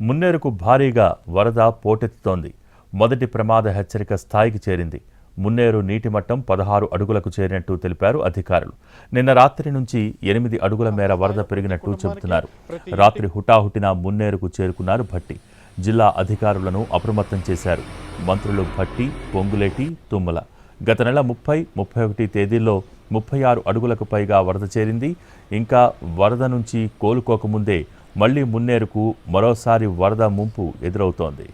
మున్నేరుకు భారీగా వరద పోటెత్తుతోంది. మొదటి ప్రమాద హెచ్చరిక స్థాయికి చేరింది. మున్నేరు నీటి మట్టం పదహారు అడుగులకు చేరినట్టు తెలిపారు అధికారులు. నిన్న రాత్రి నుంచి ఎనిమిది అడుగుల మేర వరద పెరిగినట్టు చెబుతున్నారు. రాత్రి హుటాహుటిన మున్నేరుకు చేరుకున్నారు భట్టి. జిల్లా అధికారులను అప్రమత్తం చేశారు. మంత్రులు భట్టి పొంగులేటి తుమ్మల. గత నెల ముప్పై ముప్పై ఒకటి తేదీల్లో ముప్పై ఆరు అడుగులకు పైగా వరద చేరింది. ఇంకా వరద నుంచి కోలుకోకముందే మళ్ళీ మున్నేరుకు మరోసారి వరద ముంపు ఎదురవుతోంది.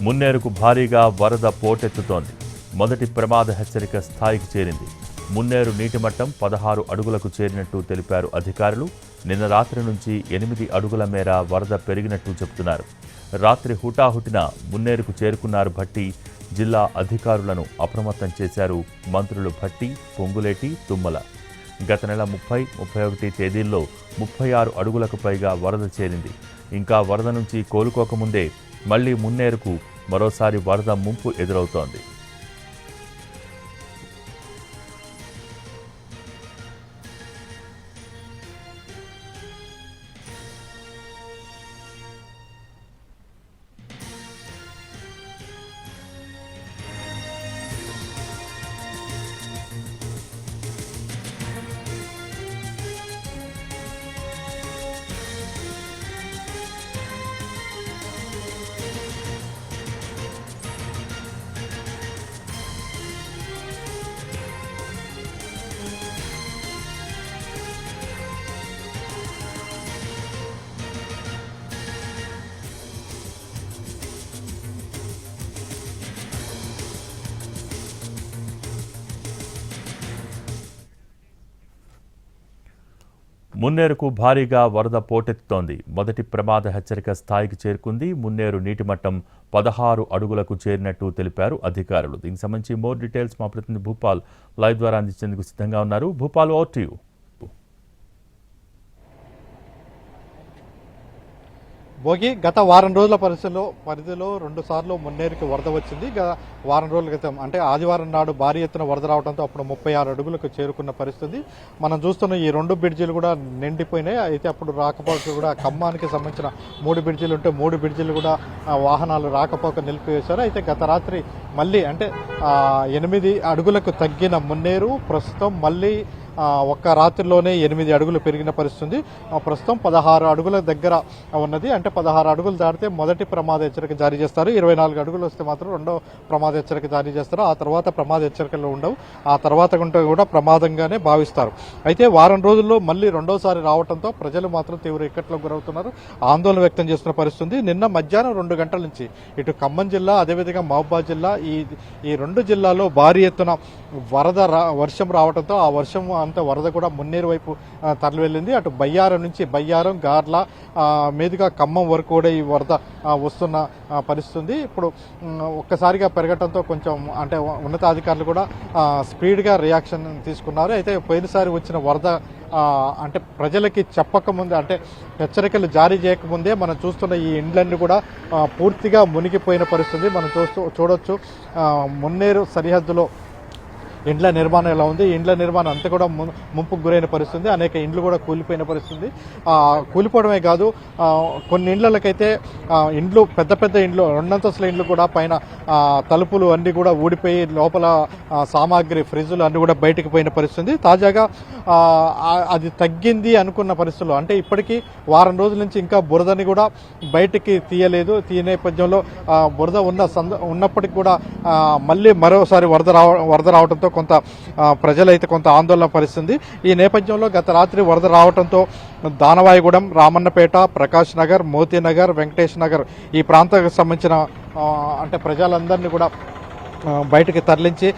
మున్నేరుకు భారీగా వరద పోటెత్తుతోంది. మొదటి ప్రమాద హెచ్చరిక స్థాయికి చేరింది. మున్నేరు నీటి మట్టం పదహారు అడుగులకు చేరినట్టు తెలిపారు అధికారులు. నిన్న రాత్రి నుంచి ఎనిమిది అడుగుల మేర వరద పెరిగినట్టు చెబుతున్నారు. రాత్రి హుటాహుటిన మున్నేరుకు చేరుకున్నారు భట్టి జిల్లా అధికారులను అప్రమత్తం చేశారు మంత్రులు భట్టి పొంగులేటి తుమ్మల. గత నెల ముప్పై ముప్పై ఒకటి తేదీల్లో ముప్పై ఆరు అడుగులకు పైగా వరద చేరింది. ఇంకా వరద నుంచి కోలుకోకముందే మళ్ళీ మున్నేరుకు మరోసారి వరద ముంపు ఎదురవుతోంది. మున్నేరుకు భారీగా వరద పోటెత్తుతోంది. మొదటి ప్రమాద హెచ్చరిక స్థాయికి చేరుకుంది. మున్నేరు నీటి మట్టం పదహారు అడుగులకు చేరినట్టు తెలిపారు అధికారులు. దీనికి సంబంధించి మోర్ డీటెయిల్స్ మా ప్రతినిధి భూపాల్ లైవ్ ద్వారా అందించేందుకు సిద్ధంగా ఉన్నారు. Bhupal over to you Bhogi గత వారం రోజుల పరిస్థితిలో పరిధిలో రెండు సార్లు మున్నేరుకి వరద వచ్చింది. గత వారం రోజుల క్రితం అంటే ఆదివారం నాడు భారీ ఎత్తున వరద రావడంతో అప్పుడు ముప్పై ఆరు అడుగులకు చేరుకున్న పరిస్థితి. మనం చూస్తున్న ఈ రెండు బ్రిడ్జిలు కూడా నిండిపోయినాయి. అయితే అప్పుడు రాకపోకలు కూడా ఖమ్మానికి సంబంధించిన మూడు బ్రిడ్జిలు ఉంటే మూడు బ్రిడ్జిలు కూడా వాహనాలు రాకపోక నిలిపివేశారు. అయితే గత రాత్రి మళ్ళీ అంటే ఎనిమిది అడుగులకు తగ్గిన మున్నేరు ప్రస్తుతం మళ్ళీ ఒక్క రాత్రిలోనే ఎనిమిది అడుగులు పెరిగిన పరిస్థితి ప్రస్తుతం పదహారు అడుగుల దగ్గర ఉన్నది. అంటే పదహారు అడుగులు దాటితే మొదటి ప్రమాద హెచ్చరిక జారీ చేస్తారు. ఇరవై నాలుగు అడుగులు వస్తే మాత్రం రెండో ప్రమాద హెచ్చరిక జారీ చేస్తారు. ఆ తర్వాత ప్రమాద హెచ్చరికలు ఉండవు. ఆ తర్వాత ఉంటే కూడా ప్రమాదంగానే భావిస్తారు. అయితే వారం రోజుల్లో మళ్ళీ రెండోసారి రావడంతో ప్రజలు మాత్రం తీవ్ర ఇక్కట్లకు గురవుతున్నారు. ఆందోళన వ్యక్తం చేస్తున్న పరిస్థితి నిన్న మధ్యాహ్నం రెండు గంటల నుంచి ఇటు ఖమ్మం జిల్లా అదేవిధంగా మహబూబాద్ జిల్లా ఈ ఈ రెండు జిల్లాలో భారీ ఎత్తున వరద రా వర్షం రావడంతో ఆ వర్షం అంతా వరద కూడా మున్నేరు వైపు తరలి వెళ్ళింది అటు బయ్యారం నుంచి బయ్యారం గార్ల మీదుగా ఖమ్మం వరకు కూడా ఈ వరద వస్తున్న పరిస్థితుంది. ఇప్పుడు ఒక్కసారిగా పెరగడంతో కొంచెం అంటే ఉన్నతాధికారులు కూడా స్పీడ్గా రియాక్షన్ తీసుకున్నారు. అయితే పోయినసారి వచ్చిన వరద అంటే ప్రజలకి చెప్పకముందే అంటే హెచ్చరికలు జారీ చేయకముందే మనం చూస్తున్న ఈ ఇండ్లన్నీ కూడా పూర్తిగా మునిగిపోయిన పరిస్థితి మనం చూస్తూ చూడొచ్చు మున్నేరు సరిహద్దులో ఇండ్ల నిర్మాణం ఎలా ఉంది? ఇండ్ల నిర్మాణం అంతా కూడా ము- ముంపుకు గురైన పరిస్థితి అనేక ఇండ్లు కూడా కూలిపోయిన పరిస్థితి కూలిపోవడమే కాదు కొన్ని ఇండ్లకైతే ఇండ్లు పెద్ద పెద్ద ఇండ్లు రెండంతస్తుల ఇండ్లు కూడా పైన తలుపులు అన్నీ కూడా ఊడిపోయి లోపల సామాగ్రి ఫ్రిడ్జ్లు అన్నీ కూడా బయటకు పోయిన పరిస్థితి తాజాగా అది తగ్గింది అనుకున్న పరిస్థితులు అంటే ఇప్పటికీ వారం రోజుల నుంచి ఇంకా బురదని కూడా బయటికి తీయలేదు. తీయ నేపథ్యంలో బురద ఉన్న సంద ఉన్నప్పటికీ కూడా మళ్ళీ మరోసారి వరద రావ వరద రావడంతో కొంత ప్రజలైతే కొంత ఆందోళన పరిస్తుంది ఈ నేపథ్యంలో గత రాత్రి వరద రావడంతో దానవాయిగూడెం రామన్నపేట ప్రకాష్ నగర్ మోతీనగర్ వెంకటేష్ నగర్ ఈ ప్రాంతానికి సంబంధించిన అంటే ప్రజలందరినీ కూడా బయటికి తరలించి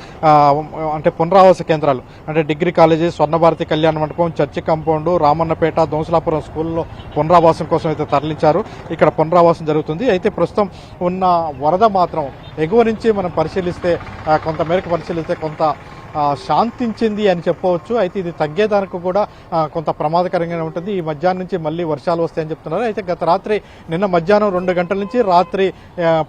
అంటే పునరావాస కేంద్రాలు అంటే డిగ్రీ కాలేజీ స్వర్ణభారతి కళ్యాణ మండపం చర్చి కాంపౌండ్ రామన్నపేట దోంసలాపురం స్కూల్లో పునరావాసం కోసం అయితే తరలించారు. ఇక్కడ పునరావాసం జరుగుతుంది. అయితే ప్రస్తుతం ఉన్న వరద మాత్రం ఎగువ నుంచి మనం పరిశీలిస్తే కొంతమేరకు కొంత మేరకు పరిశీలిస్తే కొంత శాంతించింది అని చెప్పవచ్చు. అయితే ఇది తగ్గేదానికి కూడా కొంత ప్రమాదకరంగానే ఉంటుంది. ఈ మధ్యాహ్నం నుంచి మళ్ళీ వర్షాలు వస్తాయని చెప్తున్నారు. అయితే గత రాత్రి నిన్న మధ్యాహ్నం రెండు గంటల నుంచి రాత్రి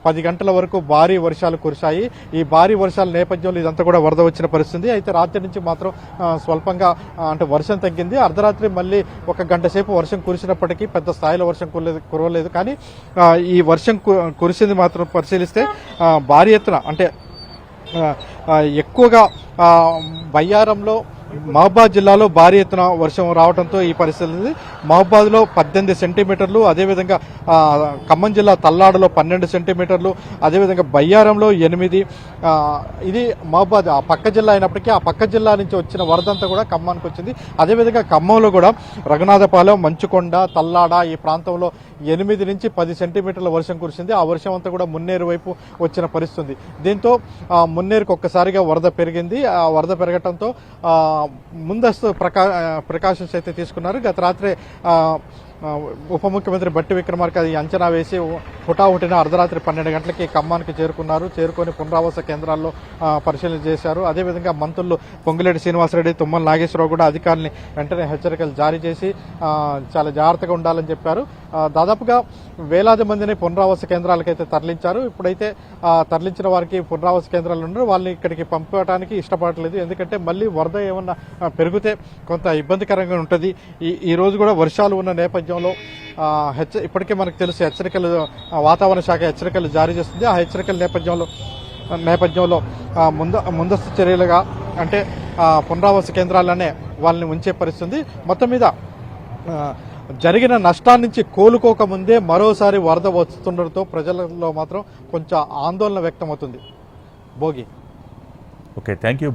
పది గంటల వరకు భారీ వర్షాలు కురిశాయి. ఈ భారీ వర్షాల నేపథ్యంలో ఇదంతా కూడా వరద వచ్చిన పరిస్థితి. అయితే రాత్రి నుంచి మాత్రం స్వల్పంగా అంటే వర్షం తగ్గింది. అర్ధరాత్రి మళ్ళీ ఒక గంట సేపు వర్షం కురిసినప్పటికీ పెద్ద స్థాయిలో వర్షం కురలేదు కురవలేదు. కానీ ఈ వర్షం కు- కురిసింది మాత్రం పరిశీలిస్తే భారీ ఎత్తున అంటే ఎక్కువగా బయ్యారంలో మహబాద్ జిల్లాలో భారీ ఎత్తున వర్షం రావడంతో ఈ పరిస్థితి ఉంది. మహబాద్లో పద్దెనిమిది సెంటీమీటర్లు అదేవిధంగా ఖమ్మం జిల్లా తల్లాడలో పన్నెండు సెంటీమీటర్లు అదేవిధంగా బయ్యారంలో ఎనిమిది ఇది మహబాద్ ఆ పక్క జిల్లా అయినప్పటికీ ఆ పక్క జిల్లా నుంచి వచ్చిన వరదంతా కూడా ఖమ్మానికి వచ్చింది. అదేవిధంగా ఖమ్మంలో కూడా రఘునాథపాలెం మంచుకొండ తల్లాడ ఈ ప్రాంతంలో ఎనిమిది నుంచి పది సెంటీమీటర్ల వర్షం కురిసింది. ఆ వర్షం అంతా కూడా మున్నేరు వైపు వచ్చిన పరిస్థితి దీంతో మున్నేరుకు ఒక్కసారిగా వరద పెరిగింది. ఆ వరద పెరగటంతో ముందస్తు ప్రకా ప్రికాషన్స్ అయితే తీసుకున్నారు. గత రాత్రి ఉప ముఖ్యమంత్రి బట్టి విక్రమార్క అది అంచనా వేసి హుటాహుటిన అర్ధరాత్రి పన్నెండు గంటలకి ఖమ్మానికి చేరుకున్నారు. చేరుకొని పునరావాస కేంద్రాల్లో పరిశీలన చేశారు. అదేవిధంగా మంత్రులు పొంగులేటి శ్రీనివాసరెడ్డి తుమ్మల నాగేశ్వరరావు కూడా అధికారులని వెంటనే హెచ్చరికలు జారీ చేసి చాలా జాగ్రత్తగా ఉండాలని చెప్పారు. దాదాపుగా వేలాది మందిని పునరావాస కేంద్రాలకైతే తరలించారు. ఇప్పుడైతే తరలించిన వారికి పునరావాస కేంద్రాలు ఉన్నారు. వాళ్ళని ఇక్కడికి పంపడానికి ఇష్టపడలేదు ఎందుకంటే మళ్ళీ వరద ఏమన్నా పెరిగితే కొంత ఇబ్బందికరంగా ఉంటుంది. ఈ ఈ రోజు కూడా వర్షాలు ఉన్న నేపథ్యం నేపథ్యంలో హెచ్చ ఇప్పటికే మనకు తెలుసు హెచ్చరికలు వాతావరణ శాఖ హెచ్చరికలు జారీ చేస్తుంది. ఆ హెచ్చరికల నేపథ్యంలో నేపథ్యంలో ముంద ముందస్తు చర్యలుగా అంటే పునరావాస కేంద్రాలనే వాళ్ళని ఉంచే పరిస్థితి మొత్తం మీద జరిగిన నష్టాన్ని నుంచి కోలుకోకముందే మరోసారి వరద వస్తుండటంతో ప్రజలలో మాత్రం కొంచెం ఆందోళన వ్యక్తమవుతుంది. భోగి. Okay thank you